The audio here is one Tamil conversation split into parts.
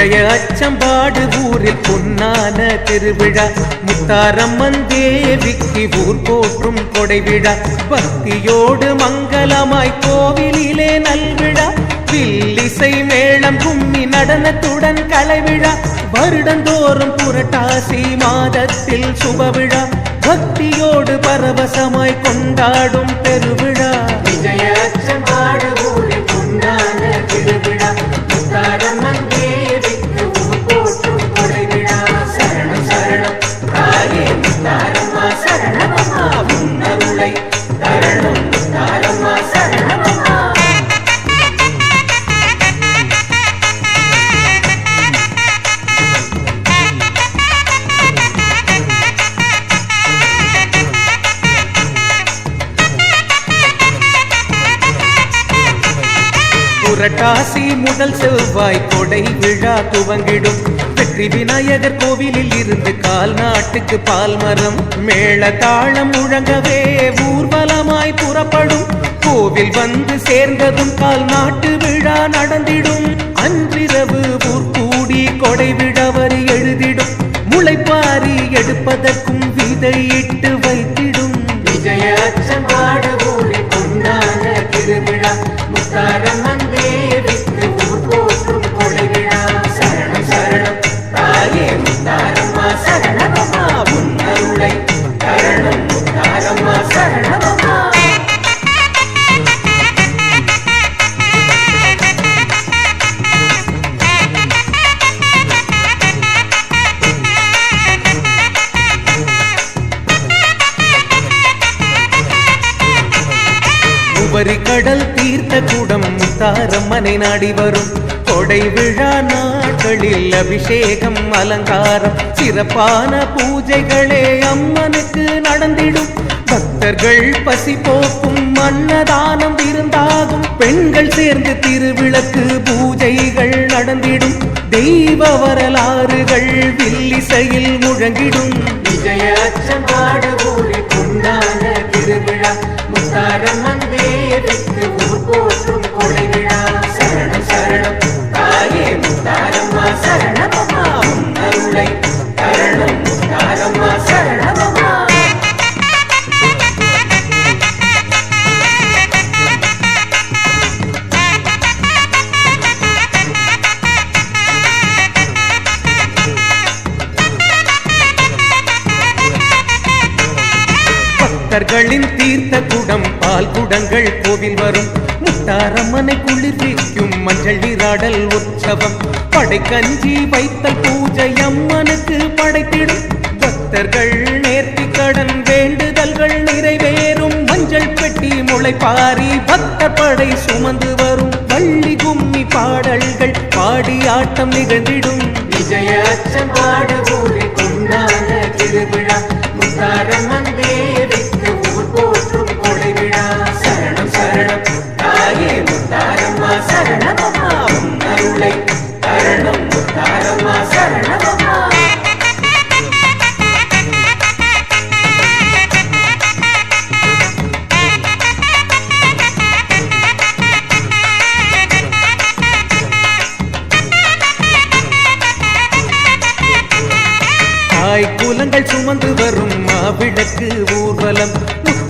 விஜய அச்சம்பாடு ஊரில் பொன்னான திருவிழா. முத்தாரம்மன் தேவிக்கு ஊர் போற்றும் கொடைவிழா. பக்தியோடு மங்களமாய் கோவிலிலே நல்விழா. வில்லிசை மேளம் கும்மி நடனத்துடன் கலைவிழா. வருடந்தோறும் புரட்டாசி மாதத்தில் சுபவிழா பக்தியோடு பரவசமாய் கொண்டாடும் பெருவிழா. புரட்டாசி முதல் செவ்வாய் கொடை விழா துவங்கிடும். வெற்றி விநாயகர் கோவிலில் இருந்து கால் நாட்டுக்கு பால் மரம் மேள தாளம் முழங்கவே ஊர்வலமாய் புறப்படும். கோவில் வந்து சேர்ந்ததும் கால் நாட்டு விழா நடந்திடும். அன்றிரவு ஊர்கூடி கொடை விழவரி எழுதிடும். முளைப்பாரி எடுப்பதற்கும் விதையிட்டு உபரி கடல் தீர்த்த கூடம் முத்தாரம்மனை நாடி வரும். கொடை விழா நாட்களில் அபிஷேகம் அலங்காரம் சிறப்பான பூஜைகளே அம்மனுக்கு நடந்திடும். பக்தர்கள் பசி போக்கும் அன்னதானம் விருந்தாகும். பெண்கள் சேர்ந்து திருவிளக்கு பூஜைகள் நடந்திடும். தெய்வ வரலாறுகள் வில்லிசையில் முழங்கிடும். விஜய அச்சம்பாடு ஊரில் திருவிழா முத்தாரம்மன் பக்தர்களின் தீர்த்த குடம் பால் குடங்கள் கோவில் வரும். முத்தாரம்மனை குளிர்விக்கும் மஞ்சள் நீராடல் உற்சவம். படைக்கஞ்சி வைத்த பூஜை அம்மனுக்கு படைத்திடும். பக்தர்கள் நேர்த்தி கடன் வேண்டுதல்கள் நிறைவேறும். மஞ்சள் பெட்டி முளைப்பாரி பக்த படை சுமந்து வரும். வள்ளி கும்மி பாடல்கள் பாடி ஆட்டம் நிகழ்ந்திடும். விஜய அச்சம் பாடு கொண்டாட திருவிழா. முத்தாரம்மன் தேவிக்கு முத்தாரம்மா சரணமம்மா உன்னருளை தரணம் முத்தாரம்மா தாய் குலங்கள் சுமந்து வரும் மாவிளக்கு ஊர்வலம்.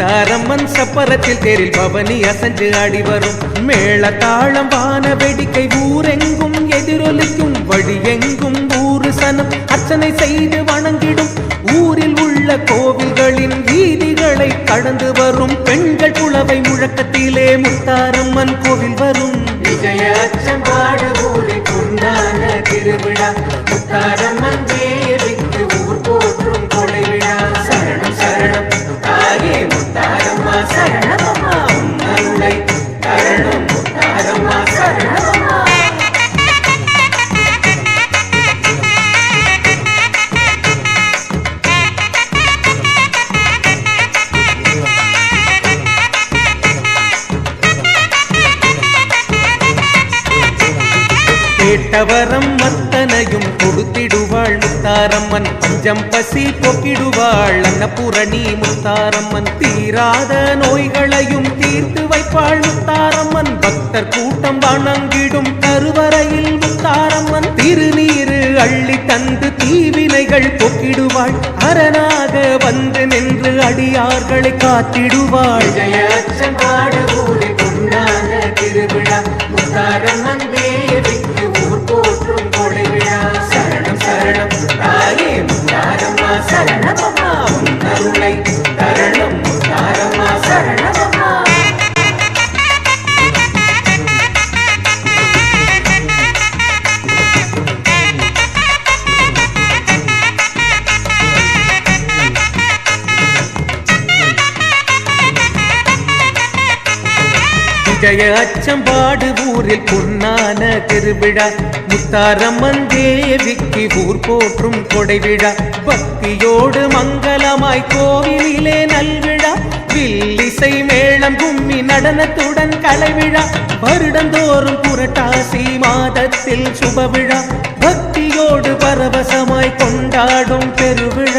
முத்தாரம்மன் சப்பரத்தில் தேரில் பவனி அசஞ்சு ஆடி வரும். மேள தாளம் வான வேடிக்கை ஊரெங்கும் எதிரொலிக்கும் வழி எங்கும் ஊரு சனம் அர்ச்சனை செய்து வணங்கிடும். ஊரில் உள்ள கோவில்களின் வீதிகளை கடந்து வரும் பெண்கள் புலவை முழக்கத்திலே முத்தாரம்மன் கோவில் கேட்டவரம் மத்தனையும் கொடுத்திடுவாள் முத்தாரம்மன். பஞ்சம் பசி போக்கிடுவாள் அன்னபூரணி முத்தாரம்மன். தீராத நோய்களையும் தீர்த்து வைப்பாள் முத்தாரம்மன். பக்தர் கூட்டம் வணங்கிடும் கருவறையில் முத்தாரம்மன். திருநீரு அள்ளி தந்து தீவினைகள் போக்கிடுவாள். அரணாக வந்து நின்று அடியார்களை காத்திடுவாள். ஜெய பாடு திருவிழா முத்தாரம்மன் விஜய அச்சம்பாடு ஊரில் பொன்னான திருவிழா. முத்தாரம்மன் தேவிக்கு ஊர் போற்றும் கொடைவிழா. பக்தியோடு மங்களமாய் கோவிலிலே நல்விழா. வில்லிசை மேளம் கும்மி நடனத்துடன் கலைவிழா. வருடந்தோறும் புரட்டாசி மாதத்தில் சுப விழா. பக்தியோடு பரவசமாய் கொண்டாடும் பெருவிழா.